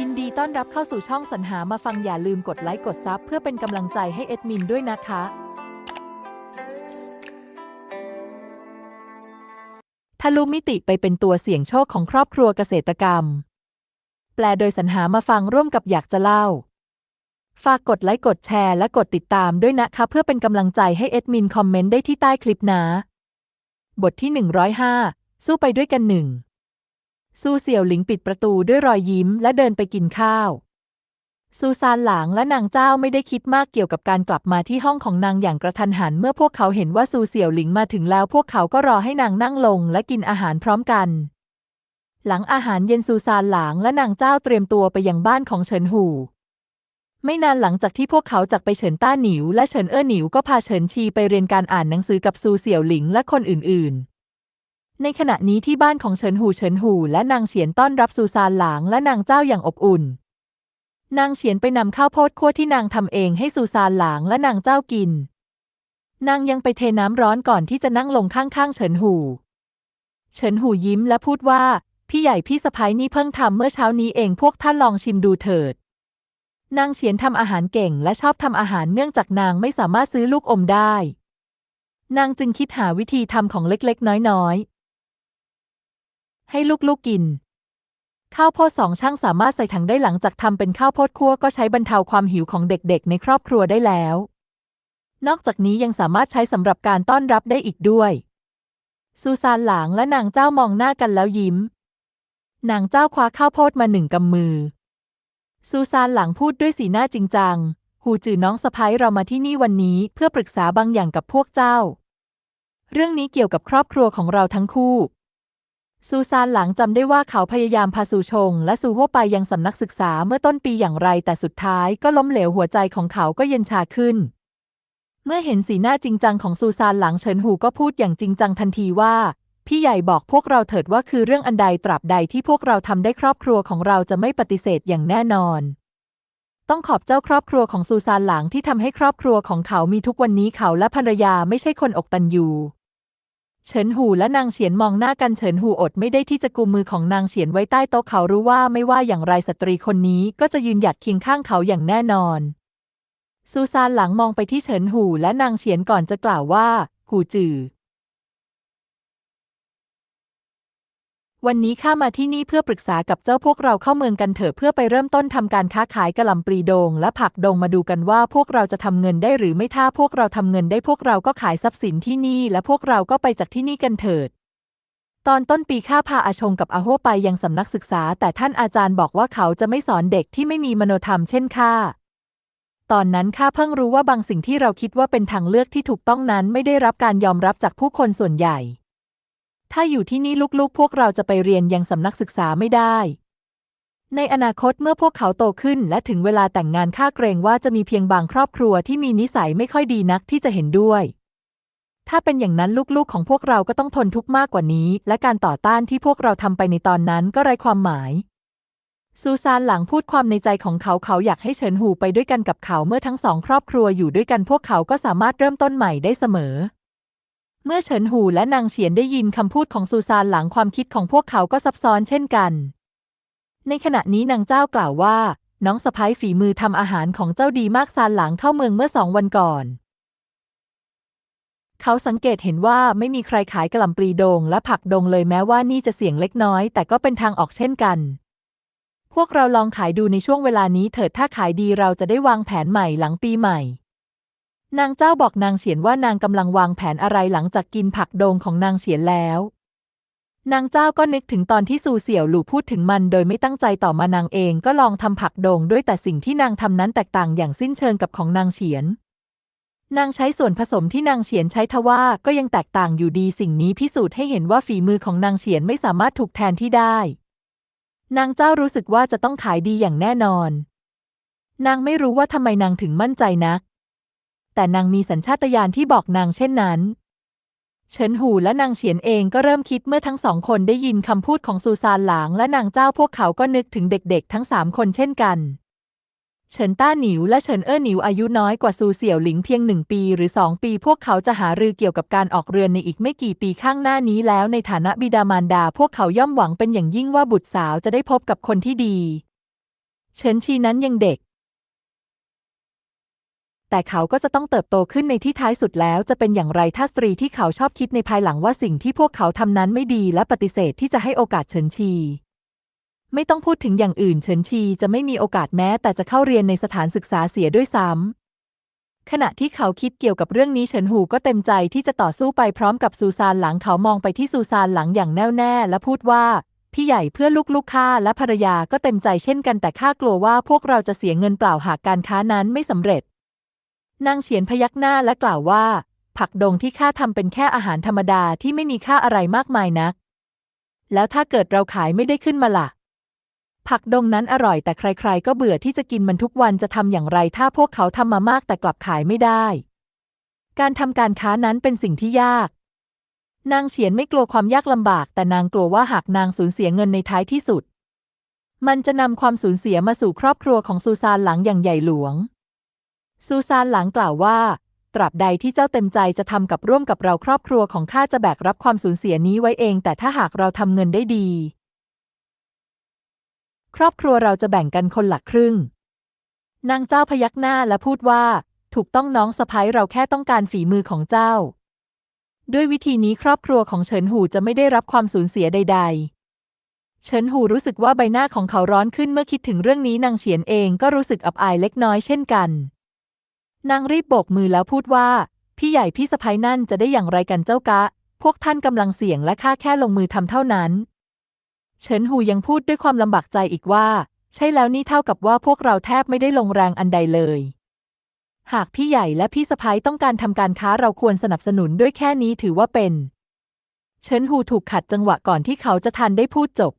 ยินดีต้อนรับเข้าสู่ช่องสรรหามาฟังอย่าลืมกดไลค์กดซับเพื่อเป็นกำลังใจให้เอ็ดมินด้วยนะคะ ทะลุมิติไปเป็นตัวเสี่ยงโชคของครอบครัวเกษตรกรรม แปลโดยสรรหามาฟังร่วมกับอยากจะเล่า ฝากกดไลค์กดแชร์และกดติดตามด้วยนะคะ เพื่อเป็นกำลังใจให้เอ็ดมินคอมเมนต์ได้ที่ใต้คลิปนะ บทที่ 105 สู้ไปด้วยกันหนึ่ง ซูเสี่ยวหลิงปิดประตูด้วยรอยยิ้มและเดินไปกินข้าว ซูซานหลางและนางเจ้าไม่ได้คิดมากเกี่ยวกับการกลับมาที่ห้องของนางอย่างกระทันหัน เมื่อพวกเขาเห็นว่าซูเสี่ยวหลิงมาถึงแล้ว พวกเขาก็รอให้นางนั่งลงและกินอาหารพร้อมกัน หลังอาหารเย็นซูซานหลางและนางเจ้าเตรียมตัวไปยังบ้านของเฉินหูไม่นานหลังจากที่พวกเขาจากไปเฉินต้าหนิว และเฉินเอ้อหนิวก็พาเฉินชีไปเรียนการอ่านหนังสือกับซูเสี่ยวหลิงและคนอื่นๆ ในขณะนี้ที่บ้านของเฉินหูเฉินหูและนางเฉียนต้อนรับซูซานหลางและนางเจ้าอย่างอบอุ่น นางเฉียนไปนำข้าวโพดคั่วที่นางทำเองให้ซูซานหลางและนางเจ้ากิน นางยังไปเทน้ำร้อนก่อนที่จะนั่งลงข้างๆเฉินหู เฉินหูยิ้มและพูดว่า พี่ใหญ่พี่สะพ้ายนี่เพิ่งทำเมื่อเช้านี้เองพวกท่านลองชิมดูเถิด นางเฉียนทำอาหารเก่งและชอบทำอาหารเนื่องจากนางไม่สามารถซื้อลูกอมได้ นางจึงคิดหาวิธีทำของเล็กๆ น้อยๆ ให้ลูกๆกิน ข้าวโพดสองช่างสามารถใส่ถังได้หลังจากทำเป็นข้าวโพดคั่วก็ใช้บรรเทาความหิวของเด็กๆ ในครอบครัวได้แล้ว นอกจากนี้ยังสามารถใช้สำหรับการต้อนรับได้อีกด้วย ซูซานหลางและนางเจ้ามองหน้ากันแล้วยิ้ม นางเจ้าคว้าข้าวโพดมาหนึ่งกำมือ ซูซานหลังพูดด้วยสีหน้าจริงจังหูจือน้องสะพ้ยเรามาที่นี่วันนี้เพื่อปรึกษาบางอย่างกับพวกเจ้า เรื่องนี้เกี่ยวกับครอบครัวของเราทั้งคู่ ซูซานหลังจำได้ว่าเขาพยายามพาซูชง และซูโฮไปยังสำนักศึกษาเมื่อต้นปีอย่างไร แต่สุดท้ายก็ล้มเหลวหัวใจของเขาก็เย็นชาขึ้น เมื่อเห็นสีหน้าจริงจังของซูซานหลังเฉินหูก็พูดอย่างจริงจังทันทีว่า พี่ใหญ่บอกพวกเราเถิดว่าคือเรื่องอันใดตราบใดที่พวกเราทำได้ครอบครัวของเราจะไม่ปฏิเสธอย่างแน่นอน ต้องขอบเจ้าครอบครัวของซูซานหลังที่ทำให้ครอบครัวของเขามีทุกวันนี้เขาและภรรยาไม่ใช่คนอกตันยู เฉินหูและนางเฉียนมองหน้ากันเฉินหูอดไม่ได้ที่จะกุมมือของนางเฉียนไว้ใต้โต๊ะเขารู้ว่าไม่ว่าอย่างไรสตรีคนนี้ก็จะยืนหยัดเคียงข้างเขาอย่างแน่นอน ซูซานหลังมองไปที่เฉินหูและนางเฉียนก่อนจะกล่าวว่า หูจือ วันนี้ข้ามาที่นี่เพื่อปรึกษากับเจ้าพวกเราเข้าเมืองกันเถอะเพื่อไปเริ่มต้นทำการค้าขายกะหล่ำปลีโดง และผักดงมาดูกันว่าพวกเราจะทำเงินได้หรือไม่ถ้าพวกเราทำเงินได้พวกเราก็ขายทรัพย์สินที่นี่ และพวกเราก็ไปจากที่นี่กันเถิด ตอนต้นปีข้าพาอาชงกับอาโฮไปยังสำนักศึกษา แต่ท่านอาจารย์บอกว่าเขาจะไม่สอนเด็กที่ไม่มีมโนธรรมเช่นข้าตอนนั้นข้าเพิ่งรู้ว่าบางสิ่งที่เราคิดว่าเป็นทางเลือกที่ถูกต้องนั้นไม่ได้รับการยอมรับจากผู้คนส่วนใหญ่ ถ้าอยู่ที่นี่ลูกๆ พวกเราจะไปเรียนยังสำนักศึกษาไม่ได้ ในอนาคตเมื่อพวกเขาโตขึ้นและถึงเวลาแต่งงานข้าเกรงว่าจะมีเพียงบางครอบครัวที่มีนิสัยไม่ค่อยดีนักที่จะเห็นด้วย ถ้าเป็นอย่างนั้นลูกๆ ของพวกเราก็ต้องทนทุกข์มากกว่านี้ และการต่อต้านที่พวกเราทำไปในตอนนั้นก็ไร้ความหมายซูซานหลังพูดความในใจของเขาเขาอยากให้เฉินหูไปด้วยกันกับเขาเมื่อทั้งสองครอบครัวอยู่ด้วยกันพวกเขาก็สามารถเริ่มต้นใหม่ได้เสมอ เมื่อเฉินหูและนางเฉียนได้ยินคำพูดของซูซานหลังความคิดของพวกเขาก็ซับซ้อนเช่นกัน ในขณะนี้นางเจ้ากล่าวว่า น้องสะพ้ายฝีมือทำอาหารของเจ้าดีมากซานหลังเข้าเมืองเมื่อสองวันก่อน เขาสังเกตเห็นว่าไม่มีใครขายกระหล่ำปลีโดงและผักดงเลยแม้ว่านี่จะเสี่ยงเล็กน้อย แต่ก็เป็นทางออกเช่นกัน พวกเราลองขายดูในช่วงเวลานี้เถิดถ้าขายดีเราจะได้วางแผนใหม่หลังปีใหม่ นางเจ้าบอกนางเฉียนว่านางกำลังวางแผนอะไรหลังจากกินผักโดงของนางเฉียนแล้ว นางเจ้าก็นึกถึงตอนที่ซูเสี่ยวหลู่พูดถึงมันโดยไม่ตั้งใจต่อมานางเองก็ลองทำผักโดงด้วยแต่สิ่งที่นางทำนั้นแตกต่างอย่างสิ้นเชิงกับของนางเฉียน นางใช้ส่วนผสมที่นางเฉียนใช้ทว่าก็ยังแตกต่างอยู่ดีสิ่งนี้พิสูจน์ให้เห็นว่าฝีมือของนางเฉียนไม่สามารถถูกแทนที่ได้ นางเจ้ารู้สึกว่าจะต้องขายดีอย่างแน่นอน นางไม่รู้ว่าทำไมนางถึงมั่นใจนัก แต่นางมีสัญชาตญาณที่บอกนางเช่นนั้น เฉินหูและนางเฉียนเองก็เริ่มคิดเมื่อทั้งสองคนได้ยินคำพูดของซูซานหลางและนางเจ้าพวกเขาก็นึกถึงเด็กๆ ทั้งสามคนเช่นกัน เฉินต้าหนิวและเฉินเอ้อหนิวอายุน้อยกว่าซูเสี่ยวหลิงเพียงหนึ่งปีหรือสองปี พวกเขาจะหารือเกี่ยวกับการออกเรือนในอีกไม่กี่ปีข้างหน้านี้แล้วในฐานะบิดามารดา พวกเขาย่อมหวังเป็นอย่างยิ่งว่าบุตรสาวจะได้พบกับคนที่ดี เฉินชีนั้นยังเด็ก แต่เขาก็จะต้องเติบโตขึ้นในที่ท้ายสุดแล้วจะเป็นอย่างไรถ้าสตรีที่เขาชอบคิดในภายหลังว่าสิ่งที่พวกเขาทำนั้นไม่ดีและปฏิเสธที่จะให้โอกาสเฉินชี ไม่ต้องพูดถึงอย่างอื่นเฉินชีจะไม่มีโอกาสแม้ แต่จะเข้าเรียนในสถานศึกษาเสียด้วยซ้ำขณะที่เขาคิดเกี่ยวกับเรื่องนี้เฉินหูก็เต็มใจที่จะต่อสู้ไปพร้อมกับซูซานหลังเขามองไปที่ซูซานหลังอย่างแน่วแน่และพูดว่าพี่ใหญ่เพื่อลูกๆข้าและภรรยาก็เต็มใจเช่นกันแต่ข้ากลัวว่าพวกเราจะเสียเงินเปล่าหากการค้านั้นไม่สำเร็จ นางเฉียนพยักหน้าและกล่าวว่า ผักดงที่ข้าทำเป็นแค่อาหารธรรมดาที่ไม่มีค่าอะไรมากมายนัก แล้วถ้าเกิดเราขายไม่ได้ขึ้นมาล่ะ ผักดงนั้นอร่อยแต่ใครๆ ก็เบื่อที่จะกินมันทุกวันจะทำอย่างไร ถ้าพวกเขาทำมามากแต่กลับขายไม่ได้ การทำการค้านั้นเป็นสิ่งที่ยาก นางเฉียนไม่กลัวความยากลำบาก แต่นางกลัวว่าหากนางสูญเสียเงินในท้ายที่สุด มันจะนำความสูญเสียมาสู่ครอบครัวของซูซานหลังอย่างใหญ่หลวง ซูซานหลังกล่าวว่า ตราบใดที่เจ้าเต็มใจจะทำกับร่วมกับเราครอบครัวของข้าจะแบกรับความสูญเสียนี้ไว้เอง แต่ถ้าหากเราทำเงินได้ดี ครอบครัวเราจะแบ่งกันคนหละครึ่ง นางเจ้าพยักหน้าและพูดว่า ถูกต้องน้องสะพ้ายเราแค่ต้องการฝีมือของเจ้า ด้วยวิธีนี้ครอบครัวของเฉินหูจะไม่ได้รับความสูญเสียใด ๆเฉินหูรู้สึกว่าใบหน้าของเขาร้อนขึ้นเมื่อคิดถึงเรื่องนี้นางเฉียนเองก็รู้สึกอับอายเล็กน้อยเช่นกัน นางรีบโบกมือแล้วพูดว่า พี่ใหญ่พี่สะพ้ยนั่นจะได้อย่างไรกันเจ้ากะ พวกท่านกำลังเสี่ยงและข้าแค่ลงมือทำเท่านั้น เฉินหูยังพูดด้วยความลำบากใจอีกว่า ใช่แล้วนี่เท่ากับว่าพวกเราแทบไม่ได้ลงแรงอันใดเลย หากพี่ใหญ่และพี่สะพ้ยต้องการทำการค้าเราควรสนับสนุนด้วยแค่นี้ถือว่าเป็น เฉินหูถูกขัดจังหวะก่อนที่เขาจะทันได้พูดจบ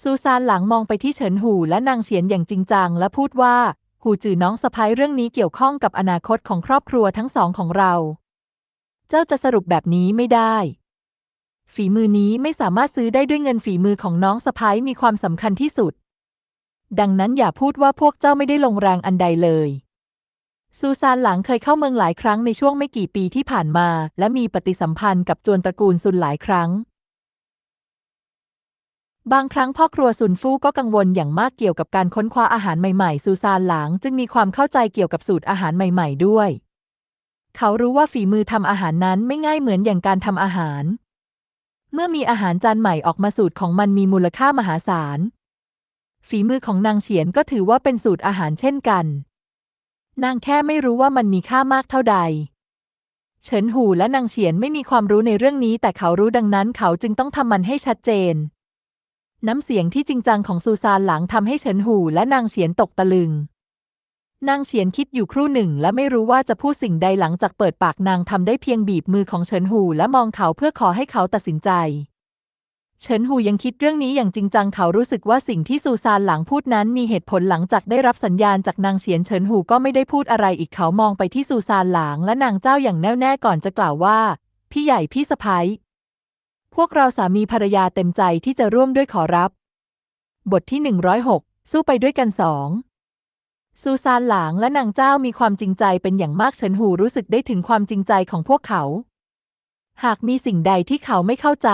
ซูซานหลังมองไปที่เฉินหูและนางเฉียนอย่างจริงจังและพูดว่า หูจือน้องสะพ้ายเรื่องนี้เกี่ยวข้องกับอนาคตของครอบครัวทั้งสองของเรา เจ้าจะสรุปแบบนี้ไม่ได้ ฝีมือนี้ไม่สามารถซื้อได้ด้วยเงินฝีมือของน้องสะพ้ายมีความสำคัญที่สุด ดังนั้นอย่าพูดว่าพวกเจ้าไม่ได้ลงแรงอันใดเลยซูซานหลังเคยเข้าเมืองหลายครั้งในช่วงไม่กี่ปีที่ผ่านมา และมีปฏิสัมพันธ์กับจวนตระกูลซุนหลายครั้ง บางครั้งพ่อครัวซุนฟู่ก็กังวลอย่างมากเกี่ยวกับการค้นคว้าอาหารใหม่ๆ ซูซานหลางจึงมีความเข้าใจเกี่ยวกับสูตรอาหารใหม่ๆ ด้วย เขารู้ว่าฝีมือทำอาหารนั้นไม่ง่ายเหมือนอย่างการทำอาหาร เมื่อมีอาหารจานใหม่ออกมาสูตรของมันมีมูลค่ามหาศาล ฝีมือของนางเฉียนก็ถือว่าเป็นสูตรอาหารเช่นกัน นางแค่ไม่รู้ว่ามันมีค่ามากเท่าใด เฉินหูและนางเฉียนไม่มีความรู้ในเรื่องนี้ แต่เขารู้ดังนั้นเขาจึงต้องทำมันให้ชัดเจน น้ำเสียงที่จริงจังของซูซานหลังทำให้เฉินหูและนางเฉียนตกตะลึง นางเฉียนคิดอยู่ครู่หนึ่งและไม่รู้ว่าจะพูดสิ่งใดหลังจากเปิดปากนางทำได้เพียงบีบมือของเฉินหูและมองเขาเพื่อขอให้เขาตัดสินใจ เฉินหูยังคิดเรื่องนี้อย่างจริงจังเขารู้สึกว่าสิ่งที่ซูซานหลังพูดนั้นมีเหตุผลหลังจากได้รับสัญญาณจากนางเฉียนเฉินหูก็ไม่ได้พูดอะไรอีกเขามองไปที่ซูซานหลางและนางเจ้าอย่างแน่วแน่ก่อนจะกล่าวว่า พี่ใหญ่พี่สะพ้ย พวกเราสามีภรรยาเต็มใจที่จะร่วมด้วยขอรับ บทที่ 106 สู้ไปด้วยกันสองซูซานหลางและนางเจ้ามีความจริงใจเป็นอย่างมากเฉินหูรู้สึกได้ถึงความจริงใจของพวกเขา หากมีสิ่งใดที่เขาไม่เข้าใจ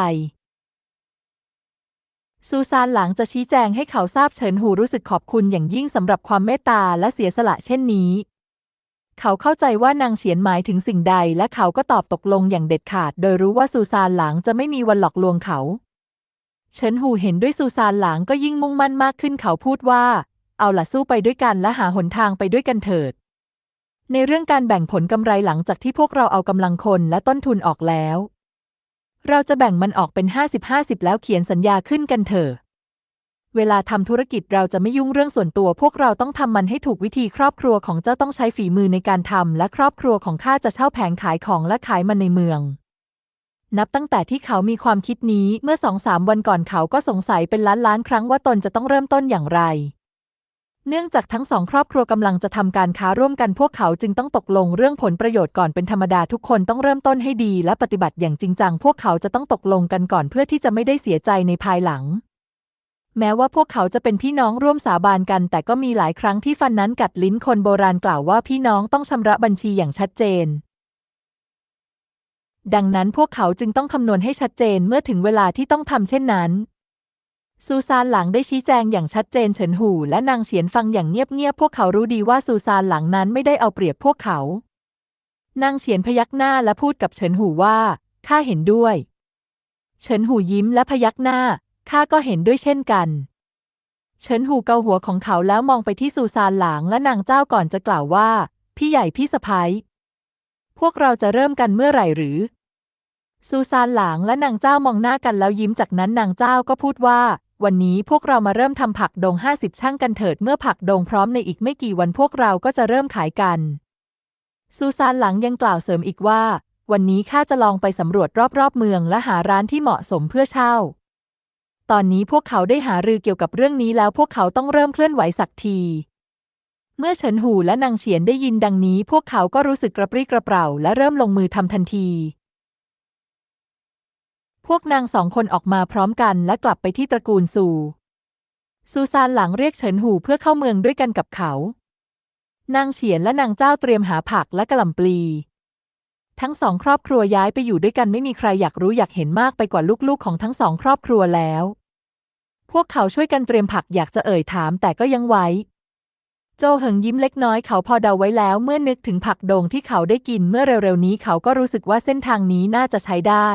ซูซานหลังจะชี้แจงให้เขาทราบเฉินหูรู้สึกขอบคุณอย่างยิ่งสำหรับความเมตตาและเสียสละเช่นนี้ เขาเข้าใจว่านางเฉียนหมายถึงสิ่งใด และเขาก็ตอบตกลงอย่างเด็ดขาด โดยรู้ว่าซูซานหลังจะไม่มีวันหลอกลวงเขา เฉินหูเห็นด้วยซูซานหลังก็ยิ่งมุ่งมั่นมากขึ้นเขาพูดว่า เอาล่ะสู้ไปด้วยกันและหาหนทางไปด้วยกันเถิด ในเรื่องการแบ่งผลกำไรหลังจากที่พวกเราเอากำลังคนและต้นทุนออกแล้ว เราจะแบ่งมันออกเป็น 50-50 แล้วเขียนสัญญาขึ้นกันเถอะ เวลาทำธุรกิจเราจะไม่ยุ่งเรื่องส่วนตัว พวกเราต้องทำมันให้ถูกวิธีครอบครัวของเจ้าต้องใช้ฝีมือในการทำและครอบครัวของข้าจะเช่าแผงขายของและขายมันในเมือง นับตั้งแต่ที่เขามีความคิดนี้เมื่อสองสามวันก่อนเขาก็สงสัยเป็นล้านล้านครั้งว่าตนจะต้องเริ่มต้นอย่างไร เนื่องจากทั้งสองครอบครัวกำลังจะทำการค้าร่วมกันพวกเขาจึงต้องตกลงเรื่องผลประโยชน์ก่อนเป็นธรรมดาทุกคนต้องเริ่มต้นให้ดีและปฏิบัติอย่างจริงจัง พวกเขาจะต้องตกลงกันก่อนเพื่อที่จะไม่ได้เสียใจในภายหลัง แม้ว่าพวกเขาจะเป็นพี่น้องร่วมสาบานกัน แต่ก็มีหลายครั้งที่ฟันนั้นกัดลิ้นคนโบราณกล่าวว่าพี่น้องต้องชำระบัญชีอย่างชัดเจน ดังนั้นพวกเขาจึงต้องคำนวณให้ชัดเจนเมื่อถึงเวลาที่ต้องทำเช่นนั้นซูซานหลังได้ชี้แจงอย่างชัดเจนเฉินหูและนางเฉียนฟังอย่างเงียบๆ พวกเขารู้ดีว่าซูซานหลังนั้นไม่ได้เอาเปรียบพวกเขา นางเฉียนพยักหน้าและพูดกับเฉินหูว่า ข้าเห็นด้วย เฉินหูยิ้มและพยักหน้า ข้าก็เห็นด้วยเช่นกัน เฉินหูเกาหัวของเขาแล้วมองไปที่ซูซานหลางและนางเจ้าก่อนจะกล่าวว่า พี่ใหญ่พี่สะพ้ยพวกเราจะเริ่มกันเมื่อไหร่หรือ ซูซานหลางและนางเจ้ามองหน้ากันแล้วยิ้มจากนั้นนางเจ้าก็พูดว่า วันนี้พวกเรามาเริ่มทำผักดงห้าสิบช่างกันเถิดเมื่อผักดงพร้อมในอีกไม่กี่วันพวกเราก็จะเริ่มขายกัน ซูซานหลังยังกล่าวเสริมอีกว่า วันนี้ข้าจะลองไปสำรวจรอบๆเมืองและหาร้านที่เหมาะสมเพื่อเช่า ตอนนี้พวกเขาได้หารือเกี่ยวกับเรื่องนี้แล้วพวกเขาต้องเริ่มเคลื่อนไหวสักที เมื่อเฉินหูและนางเฉียนได้ยินดังนี้ พวกเขาก็รู้สึกกระปรี้กระเปร่าและเริ่มลงมือทำทันที พวกนางสองคนออกมาพร้อมกันและกลับไปที่ตระกูลซูซูซานหลังเรียกเฉินหูเพื่อเข้าเมืองด้วยกันกับเขา นางเฉียนและนางเจ้าเตรียมหาผักและกระหล่ำปลี ทั้งสองครอบครัวย้ายไปอยู่ด้วยกันไม่มีใครอยากรู้อยากเห็นมากไปกว่าลูกๆของทั้งสองครอบครัวแล้ว พวกเขาช่วยกันเตรียมผักอยากจะเอ่ยถามแต่ก็ยังไว้ โจเหิงยิ้มเล็กน้อยเขาพอเดาไว้แล้วเมื่อนึกถึงผักโดงที่เขาได้กินเมื่อเร็วๆนี้เขาก็รู้สึกว่าเส้นทางนี้น่าจะใช้ได้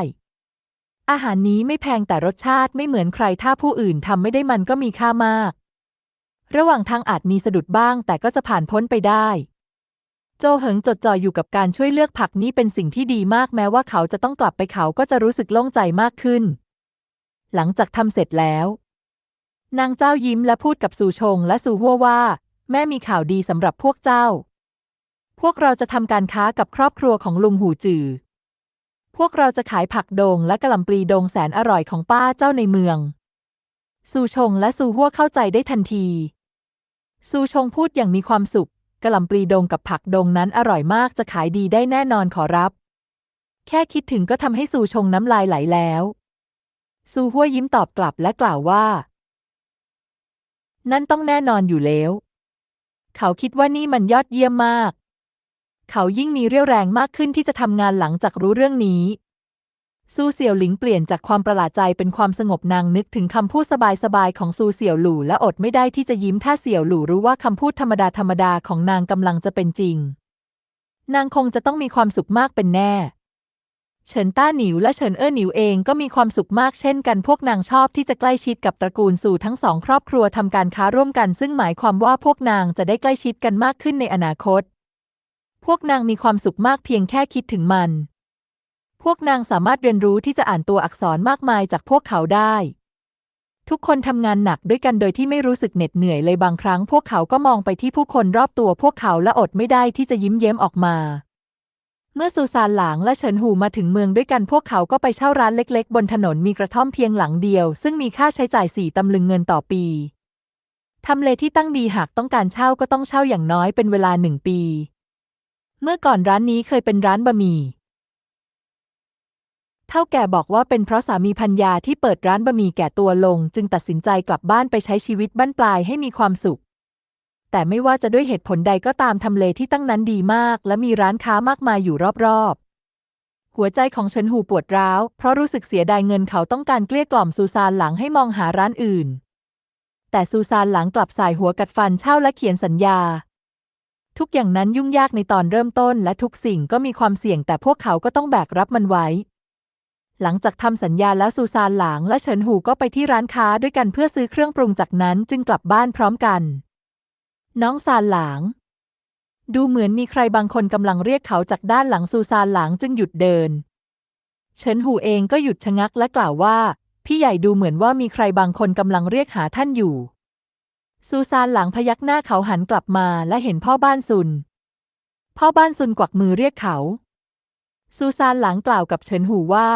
อาหารนี้ไม่แพงแต่รสชาติไม่เหมือนใครถ้าผู้อื่นทำไม่ได้มันก็มีค่ามาก ระหว่างทางอาจมีสะดุดบ้างแต่ก็จะผ่านพ้นไปได้โจเหิงจดจ่ออยู่กับการช่วยเลือกผักนี้เป็นสิ่งที่ดีมากแม้ว่าเขาจะต้องกลับไปเขาก็จะรู้สึกโล่งใจมากขึ้น หลังจากทำเสร็จแล้ว นางเจ้ายิ้มและพูดกับซูชงและซูฮัวว่า แม่มีข่าวดีสำหรับพวกเจ้า พวกเราจะทำการค้ากับครอบครัวของลุงหูจือ พวกเราจะขายผักโดงและกะหล่ำปลีโดงแสนอร่อยของป้าเจ้าในเมืองซูชงและซูฮัวเข้าใจได้ทันทีซูชงพูดอย่างมีความสุขกะหล่ำปลีโดงกับผักโดงนั้นอร่อยมากจะขายดีได้แน่นอนขอรับ แค่คิดถึงก็ทำให้ซูชงน้ำลายไหลแล้วซูฮัวยิ้มตอบกลับและกล่าวว่า นั่นต้องแน่นอนอยู่แล้ว เขาคิดว่านี่มันยอดเยี่ยมมาก เขายิ่งมีเรี่ยวแรงมากขึ้นที่จะทำงานหลังจากรู้เรื่องนี้ซูเสี่ยวหลิงเปลี่ยนจากความประหลาดใจเป็นความสงบนางนึกถึงคำพูดสบายๆของซูเสี่ยวหลู่และอดไม่ได้ที่จะยิ้มถ้าเสี่ยวหลู่รู้ว่าคำพูดธรรมดาธรรมดาของนางกำลังจะเป็นจริง นางคงจะต้องมีความสุขมากเป็นแน่ เฉินต้าหนิวและเฉินเอ้อหนิวเองก็มีความสุขมากเช่นกันพวกนางชอบที่จะใกล้ชิดกับตระกูลสู่ทั้งสองครอบครัวทำการค้าร่วมกันซึ่งหมายความว่าพวกนางจะได้ใกล้ชิดกันมากขึ้นในอนาคต พวกนางมีความสุขมากเพียงแค่คิดถึงมัน พวกนางสามารถเรียนรู้ที่จะอ่านตัวอักษรมากมายจากพวกเขาได้ ทุกคนทำงานหนักด้วยกันโดยที่ไม่รู้สึกเหน็ดเหนื่อยเลยบางครั้ง พวกเขาก็มองไปที่ผู้คนรอบตัวพวกเขาและอดไม่ได้ที่จะยิ้มเย้มออกมา เมื่อซูซานหลางและเฉินหูมาถึงเมืองด้วยกันพวกเขาก็ไปเช่าร้านเล็กๆ บนถนนมีกระท่อมเพียงหลังเดียว ซึ่งมีค่าใช้จ่ายสี่ตำลึงเงินต่อปีทำเลที่ตั้งดีหากต้องการเช่าก็ต้องเช่าอย่างน้อยเป็นเวลาหนึ่งปี เมื่อก่อนร้านนี้เคยเป็นร้านบะหมี่เท่าแก่บอกว่าเป็นเพราะสามีพัญญาที่เปิดร้านบะหมี่แก่ตัวลง จึงตัดสินใจกลับบ้านไปใช้ชีวิตบั้นปลายให้มีความสุข แต่ไม่ว่าจะด้วยเหตุผลใดก็ตามทำเลที่ตั้งนั้นดีมาก และมีร้านค้ามากมายอยู่รอบๆหัวใจของเฉินหูปวดร้าว เพราะรู้สึกเสียดายเงินเขาต้องการเกลี้ยกล่อมซูซานหลังให้มองหาร้านอื่น แต่ซูซานหลังกลับสายหัวกัดฟันเช่าและเขียนสัญญา ทุกอย่างนั้นยุ่งยากในตอนเริ่มต้นและทุกสิ่งก็มีความเสี่ยงแต่พวกเขาก็ต้องแบกรับมันไว้ หลังจากทำสัญญาแล้วซูซานหลางและเฉินหูก็ไปที่ร้านค้าด้วยกันเพื่อซื้อเครื่องปรุงจากนั้นจึงกลับบ้านพร้อมกัน น้องซานหลาง ดูเหมือนมีใครบางคนกำลังเรียกเขาจากด้านหลังซูซานหลางจึงหยุดเดิน เฉินหูเองก็หยุดชะงักและกล่าวว่า พี่ใหญ่ดูเหมือนว่ามีใครบางคนกำลังเรียกหาท่านอยู่ ซูซานหลังพยักหน้าเขาหันกลับมาและเห็นพ่อบ้านซุน พ่อบ้านซุนกวักมือเรียกเขา ซูซานหลังกล่าวกับเฉินหูว่า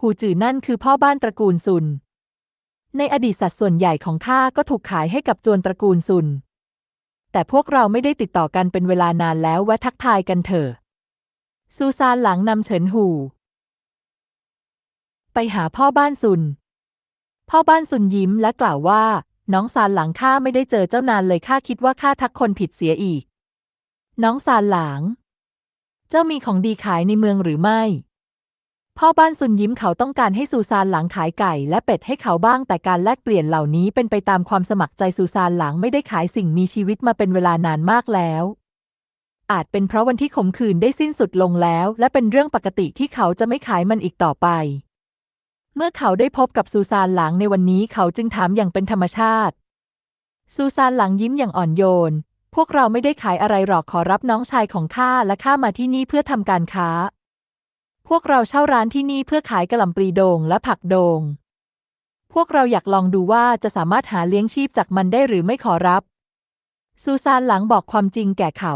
หูจื่อนั่นคือพ่อบ้านตระกูลซุน ในอดีตสัดส่วนใหญ่ของข้าก็ถูกขายให้กับจวนตระกูลซุน แต่พวกเราไม่ได้ติดต่อกันเป็นเวลานานแล้วแวะทักทายกันเถอะ ซูซานหลังนำเฉินหู ไปหาพ่อบ้านซุน พ่อบ้านซุนยิ้มและกล่าวว่า น้องซานหลังข้าไม่ได้เจอเจ้านานเลยข้าคิดว่าข้าทักคนผิดเสียอีก น้องซานหลางเจ้ามีของดีขายในเมืองหรือไม่ พ่อบ้านซุนยิ้มเขาต้องการให้ซูซานหลังขายไก่และเป็ดให้เขาบ้าง แต่การแลกเปลี่ยนเหล่านี้เป็นไปตามความสมัครใจซูซานหลังไม่ได้ขายสิ่งมีชีวิตมาเป็นเวลานานมากแล้ว อาจเป็นเพราะวันที่ขมขื่นได้สิ้นสุดลงแล้ว และเป็นเรื่องปกติที่เขาจะไม่ขายมันอีกต่อไป เมื่อเขาได้พบกับซูซานหลังในวันนี้เขาจึงถามอย่างเป็นธรรมชาติ ซูซานหลังยิ้มอย่างอ่อนโยน พวกเราไม่ได้ขายอะไรหรอกขอรับน้องชายของข้าและข้ามาที่นี่เพื่อทำการค้า พวกเราเช่าร้านที่นี่เพื่อขายกระหล่ำปลีโดงและผักโดง พวกเราอยากลองดูว่าจะสามารถหาเลี้ยงชีพจากมันได้หรือไม่ขอรับ ซูซานหลังบอกความจริงแก่เขา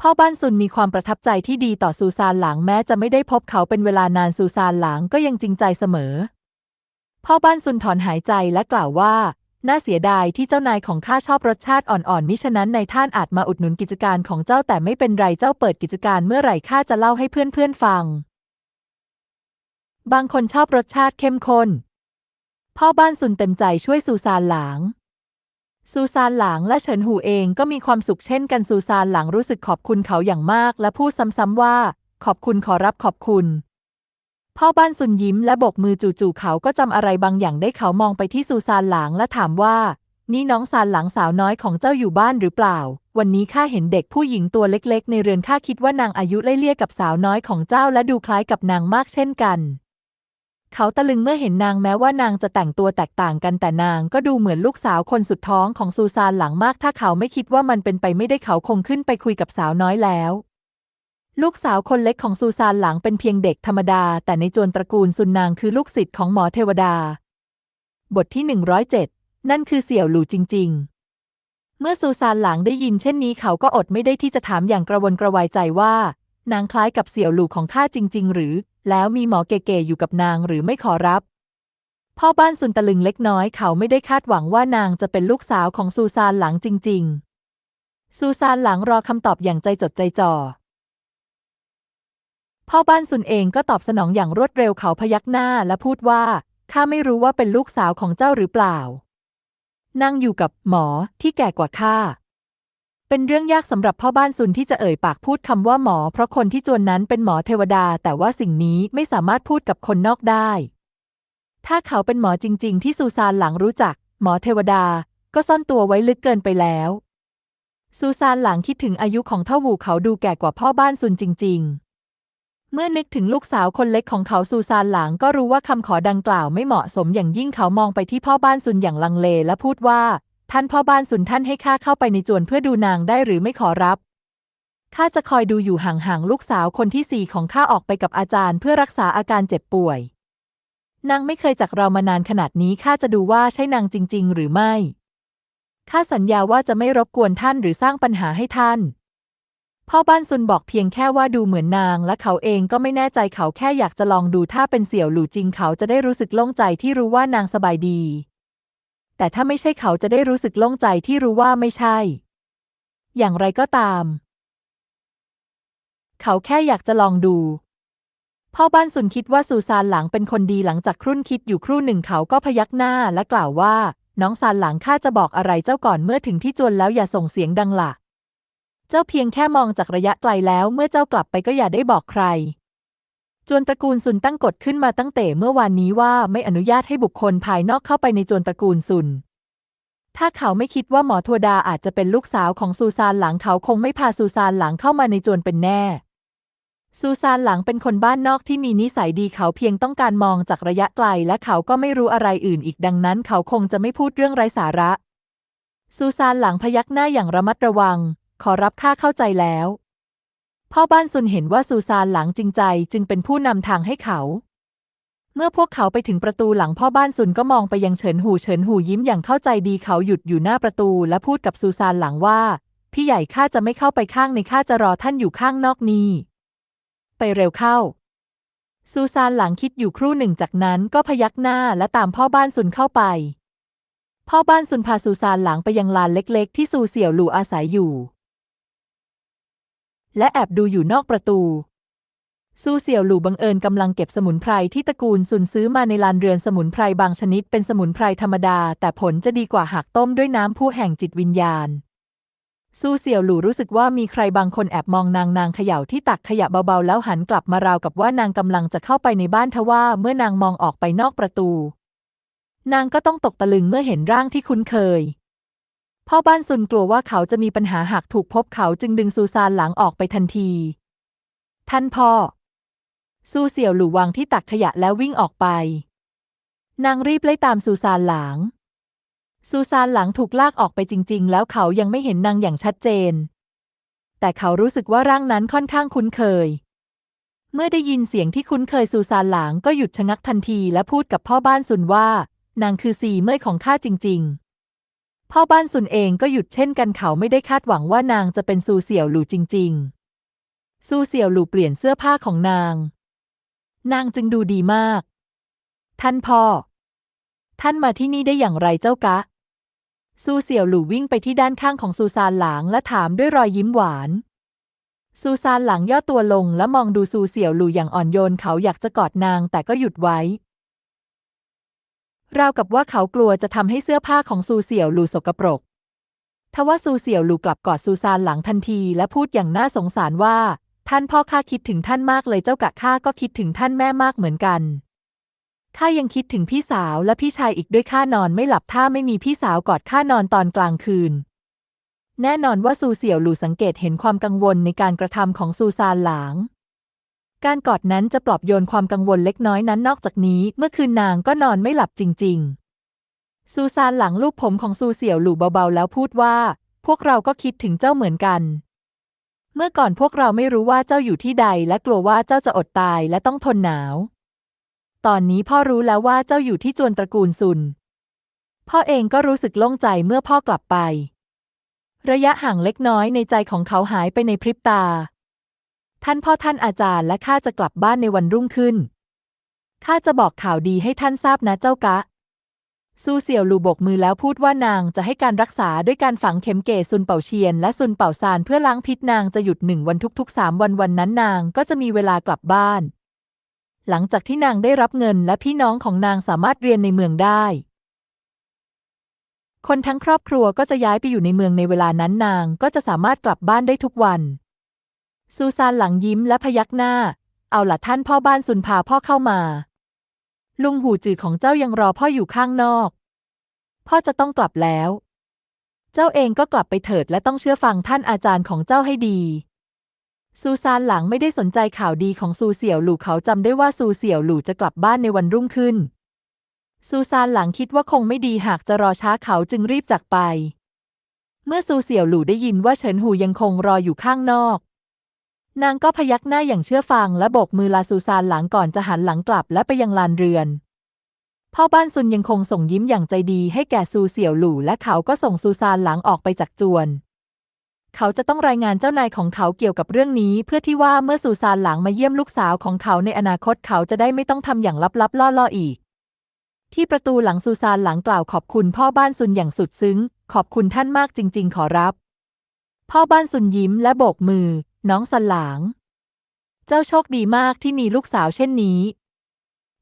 พ่อบ้านซุนมีความประทับใจที่ดีต่อซูซานหลังแม้จะไม่ได้พบเขาเป็นเวลานานซูซานหลังก็ยังจริงใจเสมอ พ่อบ้านซุนถอนหายใจและกล่าวว่า น่าเสียดายที่เจ้านายของข้าชอบรสชาติอ่อนๆ มิฉะนั้นในท่านอาจมาอุดหนุนกิจการของเจ้าแต่ไม่เป็นไรเจ้าเปิดกิจการเมื่อไหร่ข้าจะเล่าให้เพื่อนๆฟัง บางคนชอบรสชาติเข้มข้น พ่อบ้านซุนเต็มใจช่วยซูซานหลาง ซูซานหลางและเฉินหูเองก็มีความสุขเช่นกันซูซานหลางรู้สึกขอบคุณเขาอย่างมาก และพูดซ้ำๆว่า ขอบคุณขอรับขอบคุณ พ่อบ้านซุนยิ้มและโบกมือจู่ๆเขาก็จำอะไรบางอย่างได้เขามองไปที่ซูซานหลางและถามว่า นี่น้องซานหลางสาวน้อยของเจ้าอยู่บ้านหรือเปล่า วันนี้ข้าเห็นเด็กผู้หญิงตัวเล็กๆ ในเรือนข้าคิดว่านางอายุไล่เลี่ยกับสาวน้อยของเจ้าและดูคล้ายกับนางมากเช่นกัน เขาตะลึงเมื่อเห็นนางแม้ว่านางจะแต่งตัวแตกต่างกันแต่นางก็ดูเหมือนลูกสาวคนสุดท้องของซูซานหลังมาก ถ้าเขาไม่คิดว่ามันเป็นไปไม่ได้เขาคงขึ้นไปคุยกับสาวน้อยแล้ว ลูกสาวคนเล็กของซูซานหลังเป็นเพียงเด็กธรรมดา แต่ในจวนตระกูลซุนนางคือลูกศิษย์ของหมอเทวดา บทที่ 107 นั่นคือเสี่ยวหลู่จริง ๆ เมื่อซูซานหลังได้ยินเช่นนี้เขาก็อดไม่ได้ที่จะถามอย่างกระวนกระวายใจว่า นางคล้ายกับเสี่ยวหลู่ของข้าจริง ๆ หรือ แล้วมีหมอเก๋ๆอยู่กับนางหรือไม่ขอรับ พ่อบ้านซุนตะลึงเล็กน้อยเขาไม่ได้คาดหวังว่านางจะเป็นลูกสาวของซูซานหลังจริง ๆ ซูซานหลังรอคำตอบอย่างใจจดใจจ่อ พ่อบ้านซุนเองก็ตอบสนองอย่างรวดเร็วเขาพยักหน้าและพูดว่า ข้าไม่รู้ว่าเป็นลูกสาวของเจ้าหรือเปล่า นั่งอยู่กับหมอที่แก่กว่าข้า เป็นเรื่องยากสำหรับพ่อบ้านซุนที่จะเอ่ยปากพูดคำว่าหมอ เพราะคนที่จวนนั้นเป็นหมอเทวดา แต่ว่าสิ่งนี้ไม่สามารถพูดกับคนนอกได้ ถ้าเขาเป็นหมอจริง ๆ ที่ซูซานหลังรู้จัก หมอเทวดา ก็ซ่อนตัวไว้ลึกเกินไปแล้วซูซานหลังคิดถึงอายุของเท่าหูเขาดูแก่กว่าพ่อบ้านซุนจริง ๆ เมื่อนึกถึงลูกสาวคนเล็กของเขาซูซานหลังก็รู้ว่าคำขอดังกล่าวไม่เหมาะสมอย่างยิ่งเขามองไปที่พ่อบ้านซุนอย่างลังเลและพูดว่า ท่านพ่อบ้านซุนท่านให้ข้าเข้าไปในจวนเพื่อดูนางได้หรือไม่ขอรับข้าจะคอยดูอยู่ห่างๆลูกสาวคนที่สี่ของข้าออกไปกับอาจารย์เพื่อรักษาอาการเจ็บป่วย นางไม่เคยจากเรามานานขนาดนี้ข้าจะดูว่าใช่นางจริง ๆ หรือไม่ข้าสัญญาว่าจะไม่รบกวนท่านหรือสร้างปัญหาให้ท่าน พ่อบ้านซุนบอกเพียงแค่ว่าดูเหมือนนาง และเขาเองก็ไม่แน่ใจเขาแค่อยากจะลองดูถ้าเป็นเสี่ยวหลู่จริงเขาจะได้รู้สึกโล่งใจที่รู้ว่านางสบายดี แต่ถ้าไม่ใช่เขาจะได้รู้สึกโล่งใจที่รู้ว่าไม่ใช่ อย่างไรก็ตาม เขาแค่อยากจะลองดู พ่อบ้านซุนคิดว่าซูซานหลังเป็นคนดีหลังจากครุ่นคิดอยู่ครู่หนึ่งเขาก็พยักหน้าและกล่าวว่า น้องซานหลังข้าจะบอกอะไรเจ้าก่อนเมื่อถึงที่จวนแล้วอย่าส่งเสียงดังล่ะ เจ้าเพียงแค่มองจากระยะไกลแล้ว เมื่อเจ้ากลับไปก็อย่าได้บอกใคร จวนตระกูลซุนตั้งกฎขึ้นมาตั้งแต่เมื่อวานนี้ว่าไม่อนุญาตให้บุคคลภายนอกเข้าไปในจวนตระกูลซุน ถ้าเขาไม่คิดว่าหมอทัวดาอาจจะเป็นลูกสาวของซูซานหลังเขาคงไม่พาซูซานหลังเข้ามาในจวนเป็นแน่ ซูซานหลังเป็นคนบ้านนอกที่มีนิสัยดีเขาเพียงต้องการมองจากระยะไกล และเขาก็ไม่รู้อะไรอื่นอีกดังนั้น เขาคงจะไม่พูดเรื่องไร้สาระซูซานหลังพยักหน้าอย่างระมัดระวัง ขอรับข้าเข้าใจแล้ว พ่อบ้านซุนเห็นว่าซูซานหลังจริงใจจึงเป็นผู้นำทางให้เขา เมื่อพวกเขาไปถึงประตูหลังพ่อบ้านซุนก็มองไปยังเฉินหูเฉินหูยิ้มอย่างเข้าใจดีเขาหยุดอยู่หน้าประตูและพูดกับซูซานหลังว่า พี่ใหญ่ข้าจะไม่เข้าไปข้างในข้าจะรอท่านอยู่ข้างนอกนี้ไปเร็วเข้า ซูซานหลังคิดอยู่ครู่หนึ่งจากนั้นก็พยักหน้าและตามพ่อบ้านซุนเข้าไป พ่อบ้านซุนพาซูซานหลังไปยังลานเล็กๆ ที่ซูเสี่ยวหลู่อาศัยอยู่ และแอบดูอยู่นอกประตู ซูเสี่ยวหลู่บังเอิญกำลังเก็บสมุนไพรที่ตระกูลซุนซื้อมาในลานเรือนสมุนไพรบางชนิดเป็นสมุนไพรธรรมดา แต่ผลจะดีกว่าหากต้มด้วยน้ำผู้แห่งจิตวิญญาณซูเสี่ยวหลู่รู้สึกว่ามีใครบางคนแอบมองนางนางเขย่าที่ตักขยะเบาๆ แล้วหันกลับมาราวกับว่านางกำลังจะเข้าไปในบ้านทว่าเมื่อนางมองออกไปนอกประตู นางก็ต้องตกตะลึงเมื่อเห็นร่างที่คุ้นเคย พ่อบ้านซุนกลัวว่าเขาจะมีปัญหาหากถูกพบเขาจึงดึงซูซานหลังออกไปทันที ท่านพ่อ ซูเสี่ยวหลู่วางที่ตักขยะแล้ววิ่งออกไป นางรีบไล่ตามซูซานหลางซูซานหลังถูกลากออกไปจริง ๆ แล้วเขายังไม่เห็นนางอย่างชัดเจน แต่เขารู้สึกว่าร่างนั้นค่อนข้างคุ้นเคย เมื่อได้ยินเสียงที่คุ้นเคยซูซานหลางก็หยุดชะงักทันทีและพูดกับพ่อบ้านซุนว่า นางคือสีเมื่อยของข้าจริง ๆ พ่อบ้านซุนเองก็หยุดเช่นกันเขาไม่ได้คาดหวังว่านางจะเป็นซูเสี่ยวหลู่จริง ๆ ซูเสี่ยวหลู่เปลี่ยนเสื้อผ้าของนาง นางจึงดูดีมาก ท่านพ่อ ท่านมาที่นี่ได้อย่างไรเจ้ากะ ซูเสี่ยวหลู่วิ่งไปที่ด้านข้างของซูซานหลางและถามด้วยรอยยิ้มหวานซูซานหลังย่อตัวลงและมองดูซูเสี่ยวหลู่อย่างอ่อนโยนเขาอยากจะกอดนางแต่ก็หยุดไว้ ราวกับว่าเขากลัวจะทำให้เสื้อผ้าของซูเสี่ยวหลู่สกปรก ทว่าซูเสี่ยวหลู่กลับกอดซูซานหลังทันทีและพูดอย่างน่าสงสารว่า ท่านพ่อข้าคิดถึงท่านมากเลยเจ้ากะข้าก็คิดถึงท่านแม่มากเหมือนกันข้ายังคิดถึงพี่สาวและพี่ชายอีกด้วยข้านอนไม่หลับถ้าไม่มีพี่สาวกอดข้านอนตอนกลางคืน แน่นอนว่าซูเสี่ยวหลู่สังเกตเห็นความกังวลในการกระทำของซูซานหลาง การกอดนั้นจะปลอบโยนความกังวลเล็กน้อยนั้นนอกจากนี้ เมื่อคืนนางก็นอนไม่หลับจริง ๆ ซูซานหลังลูบผมของซูเสี่ยวหลู่เบาๆ แล้วพูดว่า พวกเราก็คิดถึงเจ้าเหมือนกัน เมื่อก่อนพวกเราไม่รู้ว่าเจ้าอยู่ที่ใด และกลัวว่าเจ้าจะอดตายและต้องทนหนาว ตอนนี้พ่อรู้แล้วว่าเจ้าอยู่ที่จวนตระกูลซุน พ่อเองก็รู้สึกโล่งใจเมื่อพ่อกลับไป ระยะห่างเล็กน้อยในใจของเขาหายไปในพริบตา ท่านพ่อท่านอาจารย์และข้าจะกลับบ้านในวันรุ่งขึ้น ข้าจะบอกข่าวดีให้ท่านทราบนะเจ้ากะ ซูเสี่ยวหลู่บกมือแล้วพูดว่านางจะให้การรักษาด้วยการฝังเข็มเกซุนเป่าเชียน และซุนเป่าซานเพื่อล้างพิษนางจะหยุดหนึ่งวันทุกๆสามวันวันนั้นนางก็จะมีเวลากลับบ้าน หลังจากที่นางได้รับเงินและพี่น้องของนางสามารถเรียนในเมืองได้ คนทั้งครอบครัวก็จะย้ายไปอยู่ในเมืองในเวลานั้นนางก็จะสามารถกลับบ้านได้ทุกวัน ซูซานหลังยิ้มและพยักหน้า เอาล่ะท่านพ่อบ้านซุนพาพ่อเข้ามา ลุงหูจือของเจ้ายังรอพ่ออยู่ข้างนอก พ่อจะต้องกลับแล้ว เจ้าเองก็กลับไปเถิดและต้องเชื่อฟังท่านอาจารย์ของเจ้าให้ดีซูซานหลังไม่ได้สนใจข่าวดีของซูเสี่ยวหลู่เขาจำได้ว่าซูเสี่ยวหลู่จะกลับบ้านในวันรุ่งขึ้น ซูซานหลังคิดว่าคงไม่ดีหากจะรอช้าเขาจึงรีบจากไป เมื่อซูเสี่ยวหลู่ได้ยินว่าเฉินหูยังคงรออยู่ข้างนอก นางก็พยักหน้าอย่างเชื่อฟังและโบกมือลาซูซานหลังก่อนจะหันหลังกลับและไปยังลานเรือน พ่อบ้านซุนยังคงส่งยิ้มอย่างใจดีให้แก่ซูเสี่ยวหลู่และเขาก็ส่งซูซานหลังออกไปจากจวน เขาจะต้องรายงานเจ้านายของเขาเกี่ยวกับเรื่องนี้ เพื่อที่ว่าเมื่อซูซานหลังมาเยี่ยมลูกสาวของเขาในอนาคตเขาจะได้ไม่ต้องทำอย่างลับๆล่อๆอีก ที่ประตูหลังซูซานหลังกล่าวขอบคุณพ่อบ้านซุนอย่างสุดซึ้ง ขอบคุณท่านมากจริง ๆ ขอรับ พ่อบ้านซุนยิ้มและโบกมือน้องสันหลาง เจ้าโชคดีมากที่มีลูกสาวเช่นนี้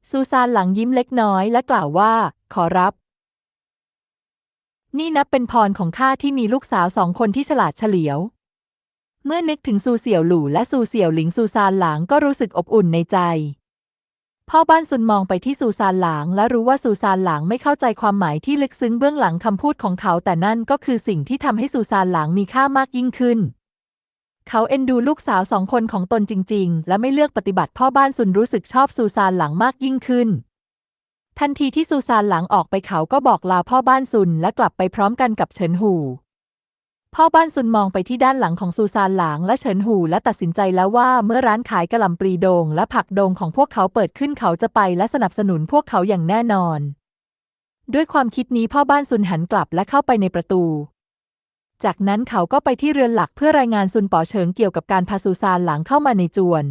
ซูซานหลังยิ้มเล็กน้อยและกล่าวว่า ขอรับ นี่นับเป็นพรของข้าที่มีลูกสาวสองคนที่ฉลาดเฉลียว เมื่อนึกถึงซูเสี่ยวหลู่และซูเสี่ยวหลิงซูซานหลางก็รู้สึกอบอุ่นในใจพ่อบ้านซุนมองไปที่ซูซานหลาง และรู้ว่าซูซานหลางไม่เข้าใจความหมายที่ลึกซึ้งเบื้องหลังคำพูดของเขา แต่นั่นก็คือสิ่งที่ทำให้ซูซานหลางมีค่ามากยิ่งขึ้น เขาเอ็นดูลูกสาวสองคนของตนจริง ๆ และไม่เลือกปฏิบัติพ่อบ้านซุนรู้สึกชอบซูซานหลังมากยิ่งขึ้น ทันทีที่ซูซานหลังออกไปเขาก็บอกลาพ่อบ้านซุนและกลับไปพร้อมกันกับเฉินหูพ่อบ้านซุนมองไปที่ด้านหลังของซูซานหลางและเฉินหูและตัดสินใจแล้วว่าเมื่อร้านขายกระหล่ำปลีโดงและผักโดงของพวกเขาเปิดขึ้นเขาจะไปและสนับสนุนพวกเขาอย่างแน่นอน ด้วยความคิดนี้พ่อบ้านซุนหันกลับและเข้าไปในประตู จากนั้นเขาก็ไปที่เรือนหลักเพื่อรายงานซุนป๋อเฉิงเกี่ยวกับการพาซูซานหลังเข้ามาในจวน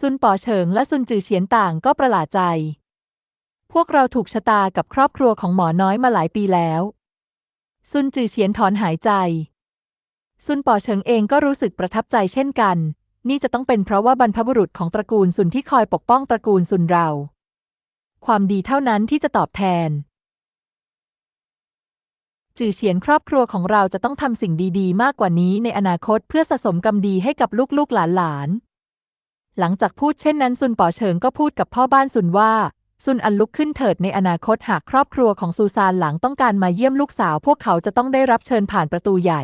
ซุนป๋อเฉิงและซุนจือเฉียนต่างก็ประหลาดใจ พวกเราถูกชะตากับครอบครัวของหมอน้อยมาหลายปีแล้ว ซุนจือเฉียนถอนหายใจ ซุนป๋อเฉิงเองก็รู้สึกประทับใจเช่นกัน นี่จะต้องเป็นเพราะว่าบรรพบุรุษของตระกูลซุนที่คอยปกป้องตระกูลซุนเรา ความดีเท่านั้นที่จะตอบแทน จือเฉียนครอบครัวของเราจะต้องทำสิ่งดีๆ มากกว่านี้ในอนาคตเพื่อสะสมกรรมดีให้กับลูกๆหลานๆ หลังจากพูดเช่นนั้นซุนป๋อเฉิงก็พูดกับพ่อบ้านซุนว่าซุนอันลุกขึ้นเถิดในอนาคตหากครอบครัวของซูซานหลังต้องการมาเยี่ยมลูกสาว พวกเขาจะต้องได้รับเชิญผ่านประตูใหญ่